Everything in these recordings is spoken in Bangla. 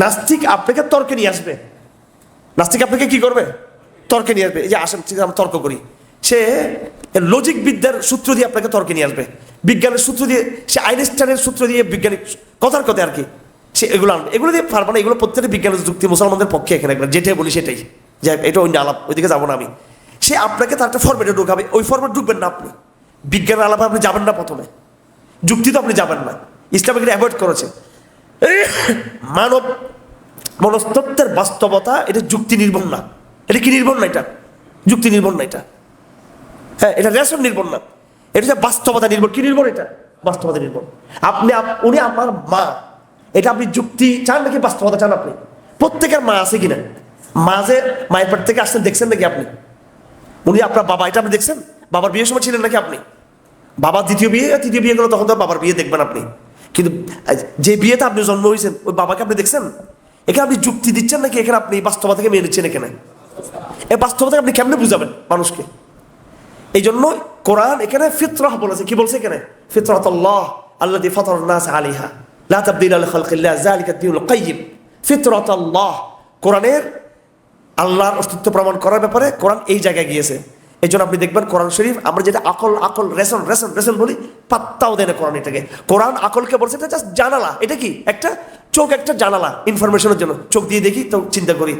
নাস্তিক আপনাকে তর্কে নিয়ে আসবে। নাস্তিক আপনাকে কি করবে? তর্কে নিয়ে আসবে। এই যে আসেন, ঠিক আমরা তর্ক করি। সে লজিক বিদ্যার সূত্র দিয়ে আপনাকে তর্কে নিয়ে আসবে। বিজ্ঞানের সূত্র দিয়ে, সে আইনস্টাইনের সূত্র দিয়ে বিজ্ঞানিক কথার কথা আর কি। সে এগুলো আনবে। এগুলো দিয়ে পারবে না, এগুলো প্রত্যেকটা বিজ্ঞানের যুক্তি মুসলমানদের পক্ষে এখানে একবার। যেটাই বলি সেটাই। যে এটা অন্য আলাপ, ওইদিকে যাব না আমি। সে আপনাকে তার একটা ফর্মেটে ঢুকাবে। ওই ফর্মেট ঢুকবেন না আপনি। বিজ্ঞানের আলাপে আপনি যাবেন না প্রথমে। যুক্তি তো আপনি যাবেন না। ইসলাম এখানে অ্যাভয়েড করেছে। মানব মনস্তত্বের বাস্তবতা এটা যুক্তি নির্ভর না। এটা কি নির্ভর না এটা? যুক্তি নির্ভর না এটা। হ্যাঁ এটা রেশন নির্ভর না। এটা বাস্তবতা নির্ভর। কি নির্ভর এটা? বাস্তবতা নির্ভর। আপনি আপ- উনি আমার মা। এটা আপনি যুক্তি চান নাকি বাস্তবতা চান আপনি? প্রত্যেকের মা আছে কিনা? মা যে মায়ের পেট থেকে আসছেন, দেখছেন নাকি আপনি? উনি আপনার বাবা, এটা আপনি দেখছেন? বাবার বিয়ের সময় ছিলেন নাকি আপনি? বাবার দ্বিতীয় বিয়ে, তৃতীয় বিয়ে গেলো, তখন তো বাবার বিয়ে দেখবেন আপনি। কিন্তু যে বিয়েতে আপনি জন্ম হয়েছেন, ওই বাবাকে আপনি দেখছেন? এখানে আপনি যুক্তি দিচ্ছেন নাকি এখানে আপনি বাস্তবতাকে মেনে নিচ্ছেন এখানে? এই বাস্তবতাকে আপনি কেমনে বুঝাবেন মানুষকে? এই জন্য কোরআন এখানে ফিতরাহ বলেছে। কি বলছে এখানে? ফিতরাত আল্লাহ আল্লাহ ফতর নাস আলিহা লা তাবদিল আল খালকিল্লাহ যালিকা দ্বীনুল কাইয়িম ফিতরাত আল্লাহ কোরআনের আল্লাহর অস্তিত্ব প্রমাণ করার ব্যাপারে কোরআন এই জায়গায় গিয়েছে। এই জন্য আপনি দেখবেন কোরআন শরীফ, আমরা যেটা আকল আকল, রেশন রেশন রেশন বলি, পাত্তাও দেয় না কোরআন এটাকে। কোরআন আকলকে বলছে, এটা জাস্ট জানালা। এটা কি? একটা চোখ, একটা জানালা ইনফরমেশনের জন্য। চোখ দিয়ে দেখি, তো চিন্তা করি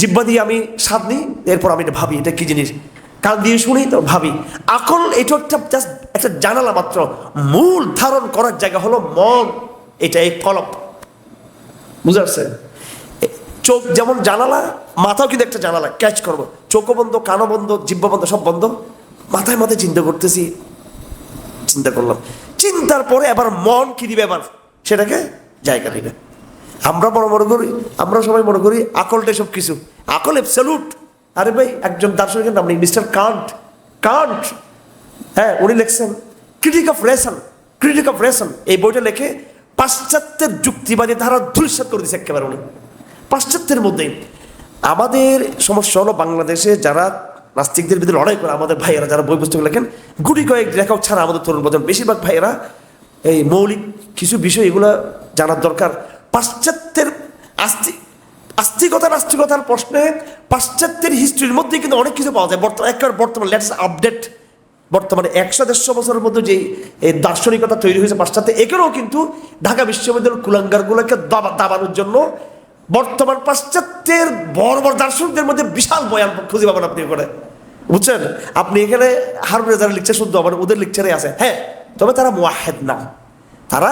জিব্বা দিয়ে আমি স্বাদ নিই, এরপর আমি এটা ভাবি, এটা কি জিনিস? কান দিয়ে শুনি, তো ভাবি। আকল, এটা একটা জাস্ট একটা জানালা মাত্র। মূল ধারণ করার জায়গা হলো মন। এটা এই কলপ। পারছেন চোখ যেমন জানালা, মাথাও কিন্তু একটা জানালা ক্যাচ করব। চোখও বন্ধ, কানও বন্ধ, জিব্বা বন্ধ, সব বন্ধ। মাথায় মাথায় চিন্তা করতেছি, চিন্তা করলাম। চিন্তার পরে আবার মন কি দিবে আবার সেটাকে জায়গা দিবে। আমরা বড় মনে করি, আমরা সবাই মনে করি আকলটা সব কিছু। আকল স্যালুট। আরে ভাই, একজন দার্শনিকের নাম নেই, মিস্টার কান্ট। কান্ট। হ্যাঁ উনি লিখছেন, critique of reason, critique of reason. এই বইটা লেখে, পাশ্চাত্যের যুক্তিবাদী ধারা ধূলিসাৎ করে দিচ্ছে একেবারে উনি। পাশ্চাত্যের মধ্যে আমাদের সমস্যা হলো বাংলাদেশে যারা নাস্তিকদের বিরুদ্ধে লড়াই করে, আমাদের ভাইয়েরা যারা বই পুস্তক লেখেন, গুটি কয়েক লেখক ছাড়া আমাদের তরুণ প্রজন্ম, বেশিরভাগ ভাইয়েরা এই মৌলিক কিছু বিষয় এগুলো জানার দরকার। পাশ্চাত্যের আস্তিক আস্তিকতা, নাস্তিকতার প্রশ্নে পাশ্চাত্যের হিস্ট্রির মধ্যে কিন্তু অনেক কিছু পাওয়া যায়। বর্তমান, একেবারে বর্তমান লেটস আপডেট বর্তমানে একশো দেড়শো বছরের মধ্যে যে এই দার্শনিকতা তৈরি হয়েছে পাশ্চাত্যে এখানেও কিন্তু ঢাকা বিশ্ববিদ্যালয়ের কুলাঙ্গারগুলোকে দাবা, দাবানোর জন্য বর্তমান পাশ্চাত্যের বড় বড় দার্শনিকদের মধ্যে বিশাল বয়ান খুঁজে পাবেন আপনি করে বুঝছেন? আপনি এখানে হারমোনিয়াম যারা লিখছে শুদ্ধ হবেন ওদের লিকচারে আছে। হ্যাঁ তবে তারা মোয়াহেদ না। তারা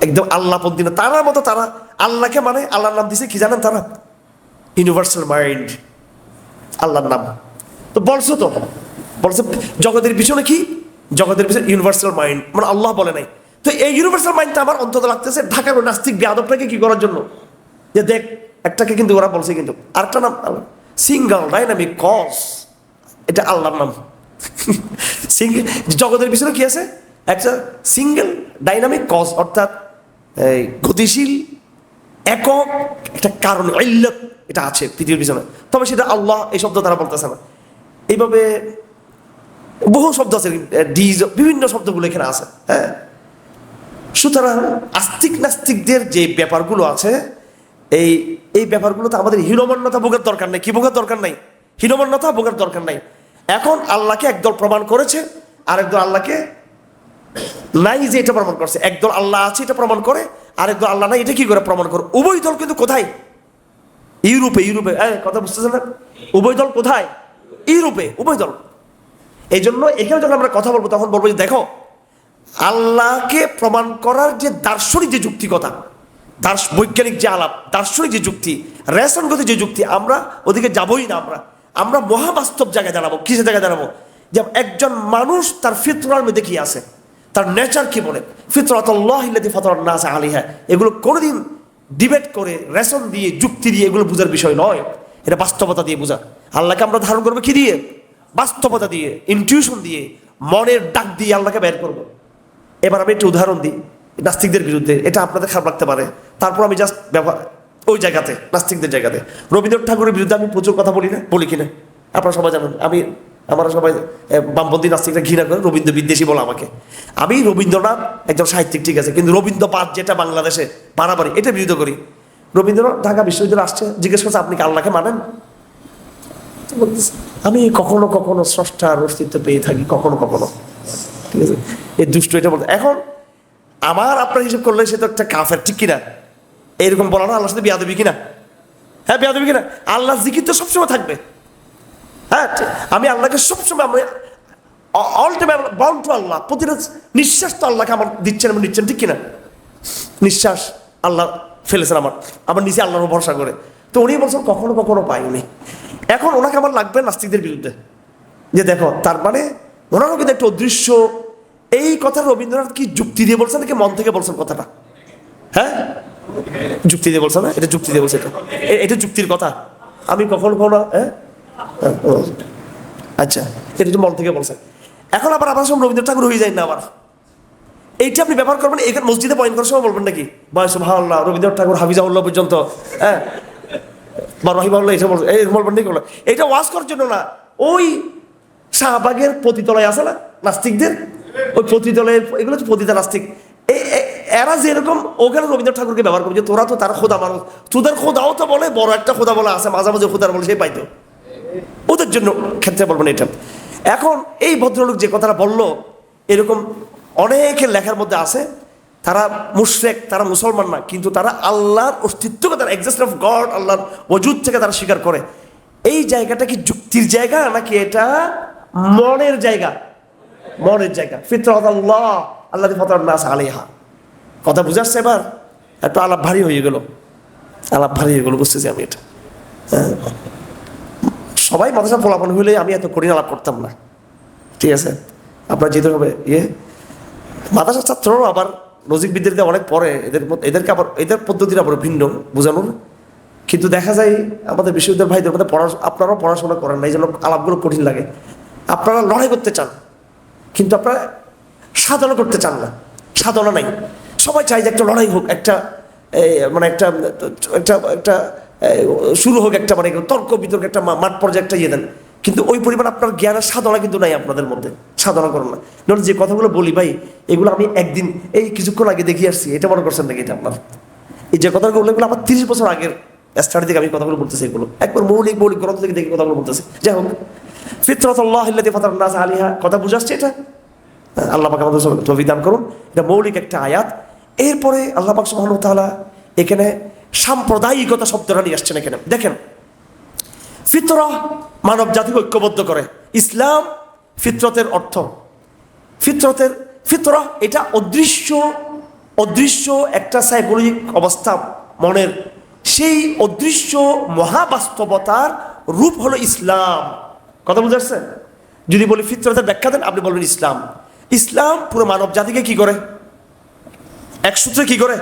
একদম আল্লাহ পন্থী না। তারার মতো তারা আল্লাহকে মানে আল্লাহর নাম দিছে কি জানেন তারা? ইউনিভার্সাল মাইন্ড আল্লাহর নাম। তো বলছো তো? বলছে, জগতের পিছনে কি? জগতের পিছনে ইউনিভার্সাল মাইন্ড মানে আল্লাহ বলে নাই। তো এই ইউনিভার্সাল মাইন্ডটা আমার অন্তত লাগতেছে ঢাকার নাস্তিক বেয়াদবটাকে কি করার জন্য? যে দেখ, একটাকে কিন্তু ওরা বলছে কিন্তু আরেকটা নাম সিঙ্গল ডাইনামিক কস এটা আল্লাহর নাম। সিঙ্গেল জগতের পিছনে কি আছে? একটা সিঙ্গেল ডাইনামিক কজ অর্থাৎ, এই গতিশীল, একক, একটা কারণ ইল্লত এটা আছে পৃথিবীর পিছনে। তবে সেটা আল্লাহ এই শব্দ তারা বলতেছে না। এইভাবে বহু শব্দ আছে ডিজ বিভিন্ন শব্দগুলো এখানে আছে হ্যাঁ। সুতরাং আস্তিক নাস্তিকদের যে ব্যাপারগুলো আছে এই এই ব্যাপারগুলোতে আমাদের হীনমান্যতা ভোগের দরকার নেই। কি ভোগের দরকার নাই? হীনমান্যতা ভোগের দরকার নাই। এখন আল্লাহকে একদল প্রমাণ করেছে আর একদল আল্লাহকে নাই যে এটা প্রমাণ করছে। একদল আল্লাহ আছে, এটা প্রমাণ করে আর একদল আল্লাহ নাই, এটা কি করে প্রমাণ করে উভয় দল কিন্তু কোথায়? ইউরোপে ইউরোপে কথা বুঝতেছেন না? উভয় দল কোথায়? ইউরোপে, উভয় দল। এই জন্য এখানে যখন আমরা কথা বলব, তখন বলব যে দেখো, আল্লাহকে প্রমাণ করার যে দার্শনিক যে যুক্তিকতা বৈজ্ঞানিক যে আলাপ, দার্শনিক যে যুক্তি, রেশনগত যে যুক্তি, আমরা ওদিকে যাবই না আমরা। আমরা মহাবাস্তব জায়গায় দাঁড়াবো, কিসের জায়গায় দাঁড়াবো? যে একজন মানুষ তার ফিতরার মধ্যে কি আছে? তার নেচার কি বলে? ফিতরাত ফতর না আছে আলিহা এগুলো কোনোদিন ডিবেট করে, রেশন দিয়ে, যুক্তি দিয়ে এগুলো বোঝার বিষয় নয়। এটা বাস্তবতা দিয়ে বোঝা। আল্লাহকে আমরা ধারণ করব কি দিয়ে? বাস্তবতা দিয়ে ইনটিউশন দিয়ে, মনের ডাক দিয়ে আল্লাহকে বের করব। এবার আমি একটু উদাহরণ দিই। নাস্তিকদের বিরুদ্ধে, এটা আপনাদের খারাপ লাগতে পারে। তারপর আমি জাস্ট ব্যবহার ওই জায়গাতে, নাস্তিকদের জায়গাতে। রবীন্দ্রনাথ ঠাকুরের বিরুদ্ধে আমি প্রচুর কথা বলি না, বলি কিনা আপনারা সবাই জানেন, আমি আমরা সবাই বামপন্থী নাস্তিকরা ঘৃণা করে, রবীন্দ্র বিদ্বেষী বলে আমাকে। আমি রবীন্দ্রনাথ একজন সাহিত্যিক, ঠিক আছে, কিন্তু রবীন্দ্রপাত যেটা বাংলাদেশে বাড়াবাড়ি, এটা বিরোধ করি। রবীন্দ্রনাথ ঢাকা বিশ্ববিদ্যালয় আসছে, জিজ্ঞেস করছে, আপনি কি আল্লাহকে মানেন? আমি কখনো কখনো স্রষ্টার অস্তিত্ব পেয়ে থাকি, কখনো কখনো। ঠিক আছে? এই দুষ্ট এটা বলতে এখন আমার আপনার হিসেব করলে সে তো একটা কাফের, ঠিক কিনা? এরকম বলা না আল্লাহর সাথে বিয়া দেবি কিনা? হ্যাঁ বিয়া দেবি কিনা? আল্লাহ জিকির তো সবসময় থাকবে। হ্যাঁ আমি আল্লাহকে সবসময় আমি অল বাউন্ড টু আল্লাহ। প্রতিটা নিঃশ্বাস তো আল্লাহকে আমার দিচ্ছেন, আমি নিচ্ছেন, ঠিক কিনা? নিঃশ্বাস আল্লাহ ফেলেছেন আমার। আমার নিজে আল্লাহর ভরসা করে। তো উনি বলছেন, কখনো কখনো পাই উনি এখন ওনাকে আমার লাগবে নাস্তিকদের বিরুদ্ধে। যে দেখো, তার মানে ওনারও কিন্তু একটা অদৃশ্য এই কথা রবীন্দ্রনাথ কি যুক্তি দিয়ে বলছেন নাকি মন থেকে বলছেন কথাটা? হ্যাঁ? যুক্তি দিয়ে বলছে না? এটা যুক্তি দিয়ে বলছে এটা। এটা যুক্তির কথা। আমি কখনো কখনো হ্যাঁ? হ্যাঁ, আচ্ছা এটা মন থেকে বলছেন এখন আবার আপনার সব রবীন্দ্র ঠাকুর হয়ে যায় না আবার। এইটা আপনি ব্যবহার করবেন এখানে মসজিদে পয়েন্ট করার সময় বলবেন নাকি? বয়স ভাল্লাহ রবীন্দ্রনাথ ঠাকুর হাফিজাউল্লাহ পর্যন্ত হ্যাঁ? বা রহিমাউল্লাহ এটা বলবেন এই বলবেন নাকি। এটা ওয়াজ করার জন্য না। ওই শাহবাগের পতিতলায় আসে না নাস্তিকদের? ওই পতিতলায় এগুলো তো পতিতা নাস্তিক। এরা যেরকম, ওখানে রবীন্দ্র ঠাকুরকে ব্যবহার করবে যে তোরা তো তার খোদা মানুষ। তোদের খোদাও তো বলে, বড় একটা খোদা বলা আছে, মাঝে মাঝে খোদার বলে সে পাইতো। ওদের জন্য ক্ষেত্রে বলবেন এটা। এখন এই ভদ্রলোক যে কথাটা বলল, এরকম অনেকের লেখার মধ্যে আছে, তারা মুশরেক, তারা মুসলমান না, কিন্তু তারা আল্লাহর অস্তিত্বকে, তারা এক্সাস্ট অফ গড আল্লাহর ওজুদ থেকে তারা স্বীকার করে। এই জায়গাটা কি যুক্তির জায়গা, নাকি এটা মনের জায়গা? মনের জায়গা। ফিতরত আল্লাহ আল্লাহ ফতর নাস আলিহা কথা বুঝাচ্ছে এবার? একটু আলাপ ভারী হয়ে গেল। আলাপ ভারী হয়ে গেল, বুঝতেছি আমি এটা। হ্যাঁ? সবাই মাদ্রাসা ফলাফল হইলে আমি এত কঠিন আলাপ করতাম না। ঠিক আছে? আপনার যেতে হবে। ইয়ে? মাদ্রাসার ছাত্ররাও আবার লজিক বিদ্যার্থী অনেক পরে এদের এদেরকে আবার এদের পদ্ধতিটা আবার ভিন্ন বোঝানোর। কিন্তু দেখা যায় আমাদের বিশ্ববিদ্যালয় ভাইদের মধ্যে পড়া আপনারাও পড়াশোনা করেন না। এই জন্য আলাপগুলো কঠিন লাগে। আপনারা লড়াই করতে চান। কিন্তু আপনারা সাধনা করতে চান না। সাধনা নাই। সবাই চাই যে একটা লড়াই হোক, একটা মানে একটা একটা একটা শুরু হোক, একটা মানে তর্ক বিতর্ক, একটা মাঠ পর্যায়ে একটা ইয়ে দেন। কিন্তু ওই পরিমাণ আপনার জ্ঞানের সাধনা কিন্তু নাই আপনাদের মধ্যে। সাধনা করুন না। ধরুন যে কথাগুলো বলি, ভাই, এগুলো আমি একদিন, এই কিছুক্ষণ আগে দেখিয়ে আসছি। এটা মনে করছেন নাকি এটা আপনার? এই যে কথাগুলো এগুলো আমার তিরিশ বছর আগের। স্টাডি থেকে আমি কথাগুলো বলতেছি এগুলো। একবার মৌলিক মৌলিক গ্রন্থ থেকে দেখে কথাগুলো বলতেছি। যাই হোক ফিতরতুল্লাহ ইল্লাতি ফাতারান নাস আলিহা কথা বুঝাচ্ছে এটা? আল্লাহ পাক করুন। এটা মৌলিক একটা আয়াত। এরপরে আল্লাহ পাক এখানে সাম্প্রদায়িকতা শব্দটা নিয়ে আসছেন এখানে। দেখেন, ফিতরা মানব জাতিকে ঐক্যবদ্ধ করে। ইসলাম ফিতরতের অর্থ। ফিতরতের, ফিতরা এটা অদৃশ্য অদৃশ্য একটা সাইকোলজিক অবস্থা মনের। সেই অদৃশ্য মহাবাস্তবতার রূপ হলো ইসলাম। কথা পারছেন? যদি বলি ফিতরতের ব্যাখ্যা দেন, আপনি বলবেন ইসলাম। ইসলাম পুরো মানব জাতিকে কি করে? এক সূত্রে কি করে?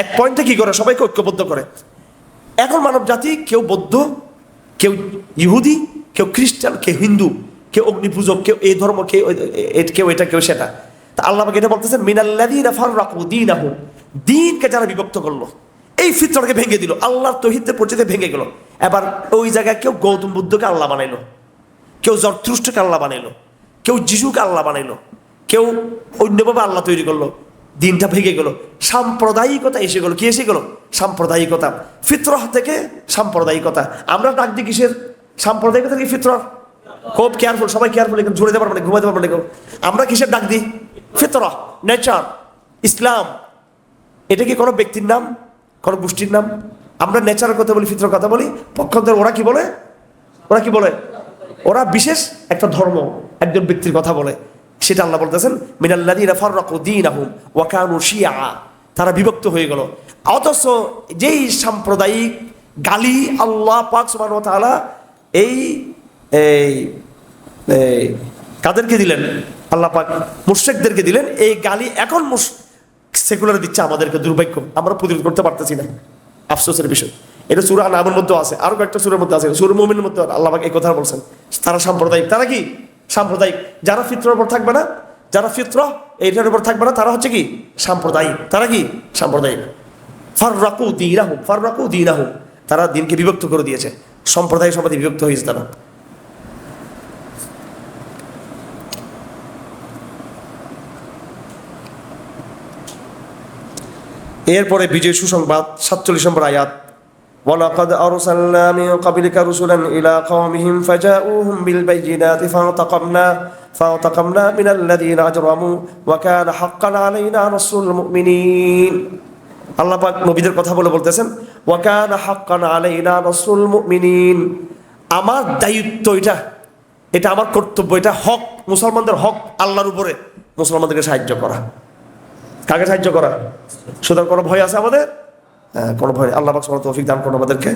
এক পয়েন্টে কি করে? সবাইকে ঐক্যবদ্ধ করে। এখন মানব জাতি কেউ বৌদ্ধ, কেউ ইহুদি, কেউ খ্রিস্টান, কেউ হিন্দু, কেউ অগ্নিপূজক, কেউ এই ধর্ম, কেউ কেউ এটা, কেউ সেটা। তা আল্লাহ আমাকে এটা বলতেছেন মিনাল্লাদিন ফাররাকু দীনাহু দিনকে যারা বিভক্ত করল, এই ফিতরকে ভেঙে দিল। আল্লাহর তহিদের পরিচিতে ভেঙে গেল। এবার ওই জায়গায় কেউ গৌতম বুদ্ধকে আল্লাহ বানাইলো। কেউ জরথ্রুষ্টকে আল্লাহ বানাইলো। কেউ যিশুকে আল্লাহ বানাইলো। কেউ অন্যভাবে আল্লাহ তৈরি করল। দিনটা ভেঙে গেল। সাম্প্রদায়িকতা এসে গেল। কি এসে গেল? সাম্প্রদায়িকতা। ফিতরহ থেকে সাম্প্রদায়িকতা। আমরা ডাক দিই কিসের? সাম্প্রদায়িকতা কি ফিতরহ? খুব কেয়ারফুল সবাই কেয়ারফুল এখানে জুড়ে দেবার মানে ঘুমাতে পারব না আমরা কিসের ডাক দিই? ফিতরহ নেচার ইসলাম। এটা কি কোনো ব্যক্তির নাম? কোনো গোষ্ঠীর নাম? আমরা নেচারের কথা বলি, ফিতরের কথা বলি, পক্ষান্তর ওরা কি বলে? ওরা কি বলে? ওরা বিশেষ একটা ধর্ম, একজন ব্যক্তির কথা বলে। সেটা আল্লাহ বলতেছেন শিয়া। তারা বিভক্ত হয়ে গেল। অথচ যেই সাম্প্রদায়িক গালি আল্লাহ পাক ওয়া এই কাদেরকে দিলেন? আল্লাহ পাক মুর্শেকদেরকে দিলেন। এই গালি এখন সেকুলার দিচ্ছে আমাদেরকে দুর্ভাগ্য। আমরা প্রতিরোধ করতে পারতেছি না। আফসোসের বিষয়। এটা সুরা নামের মধ্যে আছে, আরও কয়েকটা সুরের মধ্যে আছে, সুর মোমিনের মধ্যে আল্লাহ এই কথা বলছেন। তারা সাম্প্রদায়িক। তারা কি? সাম্প্রদায়িক। যারা ফিত্র উপর থাকবে না, যারা ফিত্র, এইটার উপর থাকবে না, তারা হচ্ছে কি? সাম্প্রদায়িক। তারা কি? সাম্প্রদায়িক। ফাররাকু দিন ফাররাকু দিনাহুম। তারা দিনকে বিভক্ত করে দিয়েছে। সম্প্রদায় সম্প্রদায় বিভক্ত হয়েছে তারা। এরপরে বিজয় সুসংবাদ সাতচল্লিশ নম্বর আয়াত ولقد أرسلنا من قبلك رسلا إلى قومهم فجاءوهم بالبينات فانتقمنا فانتقمنا من الذين أجرموا وكان حقا علينا نصر المؤمنين আল্লাহ পাক নবীদের কথা বলে বলতেছেন ওয়াকান হাক্কান আলাইনা নসরুল মুমিনিন আমার দায়িত্ব এটা এটা আমার কর্তব্য এটা হক মুসলমানদের হক আল্লাহর উপরে মুসলমানদেরকে সাহায্য করা কাকে সাহায্য করা? সুতরাং কোনো ভয় আছে আমাদের? হ্যাঁ, কোনো ভয় আল্লাহ তৌফিক দান করুন আমাদেরকে।